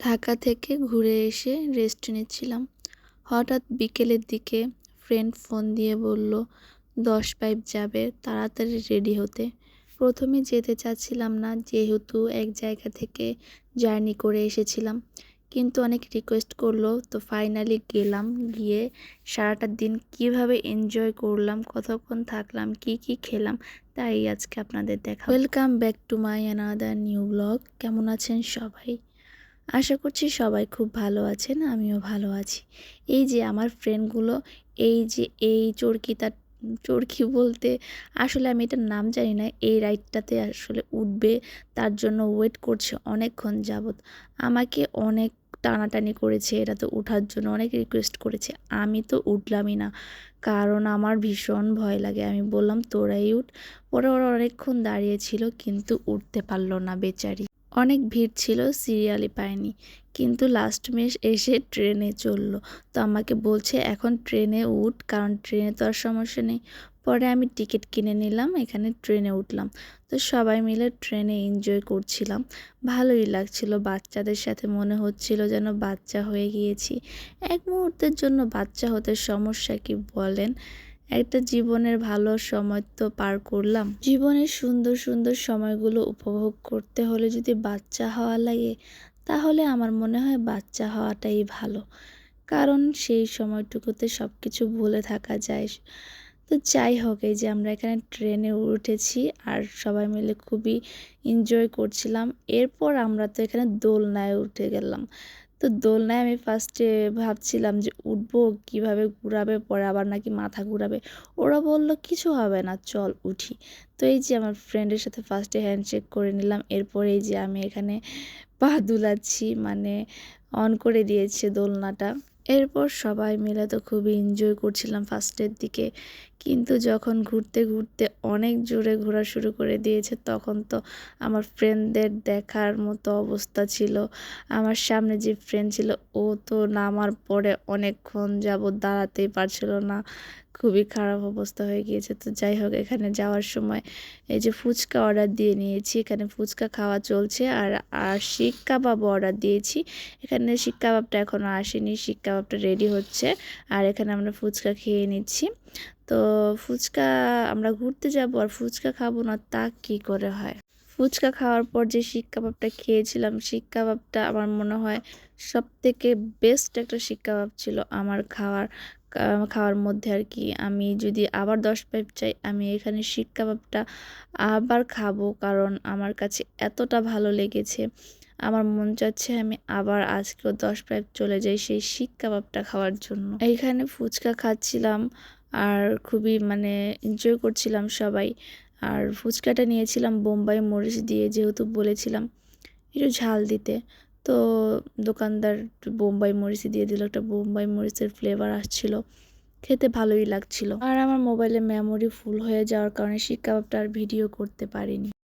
ঢাকা থেকে ঘুরে এসে রেস্ট নিচ্ছিলাম। হঠাৎ বিকেলের দিকে ফ্রেন্ড ফোন দিয়ে বলল, দশ পাইপ যাবে, তাড়াতাড়ি রেডি হতে। প্রথমে যেতে চাচ্ছিলাম না, যেহেতু এক জায়গা থেকে জার্নি করে এসেছিলাম। কিন্তু অনেক রিকোয়েস্ট করল, তো ফাইনালি গেলাম। গিয়ে সারাটা দিন কীভাবে এনজয় করলাম, কতক্ষণ থাকলাম, কি কি খেলাম, তাই আজকে আপনাদের দেখা welcome back to my another new blog কেমন আছেন সবাই? আশা করছি সবাই খুব ভালো আছেন, আমিও ভালো আছি। এই যে আমার ফ্রেন্ডগুলো এই যে এই চরকিটা চরকি বলতে আসলে আমি এটার নাম জানি না, এই রাইডটাতে আসলে উঠবে, তার জন্য ওয়েট করছে অনেকক্ষণ যাবৎ। আমাকে অনেক টানাটানি করেছে এটা তো ওঠার জন্য, অনেক রিকোয়েস্ট করেছে, আমি তো উঠলামই না। কারণ আমার ভীষণ ভয় লাগে, আমি বললাম, তোরাই উঠ। পরে ওরা অনেকক্ষণ দাঁড়িয়েছিল কিন্তু উঠতে পারল না বেচারি। অনেক ভিড় ছিল, সিরিয়ালই পায়নি কিন্তু লাস্ট মেশ এসে ট্রেনে চলল। তো আমাকে বলছে, এখন ট্রেনে উঠ, কারণ ট্রেনে তো আর সমস্যা নেই। পরে আমি টিকিট কিনে নিলাম, এখানে ট্রেনে উঠলাম। তো সবাই মিলে ট্রেনে এনজয় করছিলাম। ভালোই লাগছিল, বাচ্চাদের সাথে মনে হচ্ছিল যেন বাচ্চা হয়ে গিয়েছি। এক মুহূর্তের জন্য বাচ্চা হতে সমস্যা কি বলেন? একটা জীবনের ভালো সময় তো পার করলাম। জীবনের সুন্দর সুন্দর সময়গুলো উপভোগ করতে হলে যদি বাচ্চা হওয়া লাগে, তাহলে আমার মনে হয় বাচ্চা হওয়াটাই ভালো। কারণ সেই সময়টুকুতে সব কিছু ভুলে থাকা যায়। তো যাই হোক, এই যে আমরা এখানে ট্রেনে উঠেছি আর সবাই মিলে খুবই এনজয় করছিলাম। এরপর আমরা তো এখানে দোলনায় উঠে গেলাম। তো দোলনায় আমি ফার্স্টে ভাবছিলাম যে উঠবো কীভাবে ঘুরাবে, পরে আবার নাকি মাথা ঘুরাবে। ওরা বলল, কিছু হবে না, চল উঠি। তো এই যে আমার ফ্রেন্ডের সাথে ফার্স্টে হ্যান্ডশেক করে নিলাম। এরপরে এই যে আমি এখানে পা দুলাচ্ছি মানে অন করে দিয়েছে দোলনাটা। এরপর সবাই মিলে তো খুবই এনজয় করছিলাম ফার্স্টের দিকে। কিন্তু যখন ঘুরতে ঘুরতে অনেক জোরে ঘোরা শুরু করে দিয়েছে, তখন তো আমার ফ্রেন্ডদের দেখার মতো অবস্থা ছিল। আমার সামনে যে ফ্রেন্ড ছিল, ও তো নামার পরে অনেকক্ষণ যাব দাঁড়াতেই পারছিল না। খুবই খারাপ অবস্থা হয়ে গিয়েছে। তো যাই হোক, এখানে যাওয়ার সময় এই যে ফুচকা অর্ডার দিয়ে নিয়েছি। এখানে ফুচকা খাওয়া চলছে আর আর শিক কাবাব অর্ডার দিয়েছি। এখানে শিক কাবাবটা এখনও আসেনি। শিক কাবাবটা রেডি হচ্ছে আর এখানে আমরা ফুচকা খেয়ে নিচ্ছি। তো ফুচকা আমরা ঘুরতে যাব আর ফুচকা খাব না তা কী করে হয়? ফুচকা খাওয়ার পর যে শিক কাবাবটা খেয়েছিলাম শিক কাবাবটা আমার মনে হয় সব থেকে বেস্ট একটা শিক কাবাব ছিল আমার খাওয়ার। খাওয়ার মধ্যে আর কি আমি যদি আবার দশ পাইপ চাই, আমি এখানে শিক কাবাবটা আবার খাব কারণ আমার কাছে এতটা ভালো লেগেছে। আমার মন চাচ্ছে আমি আবার আজকেও দশ পাইপ চলে যাই সেই শিক কাবাবটা খাওয়ার জন্য। এইখানে ফুচকা খাচ্ছিলাম আর খুবই মানে এনজয় করছিলাম সবাই। আর ফুচকাটা নিয়েছিলাম বোম্বাই মরিচ দিয়ে যেহেতু বলেছিলাম, একটু ঝাল দিতে। তো দোকানদার বোম্বাই মরিচ দিয়ে দিল, একটা বোম্বাই মরিচের ফ্লেভার আসছিল। খেতে ভালোই লাগছিল। আর আমার মোবাইলে মেমোরি ফুল হয়ে যাওয়ার কারণে শিক কাবাবটা আর ভিডিও করতে পারিনি।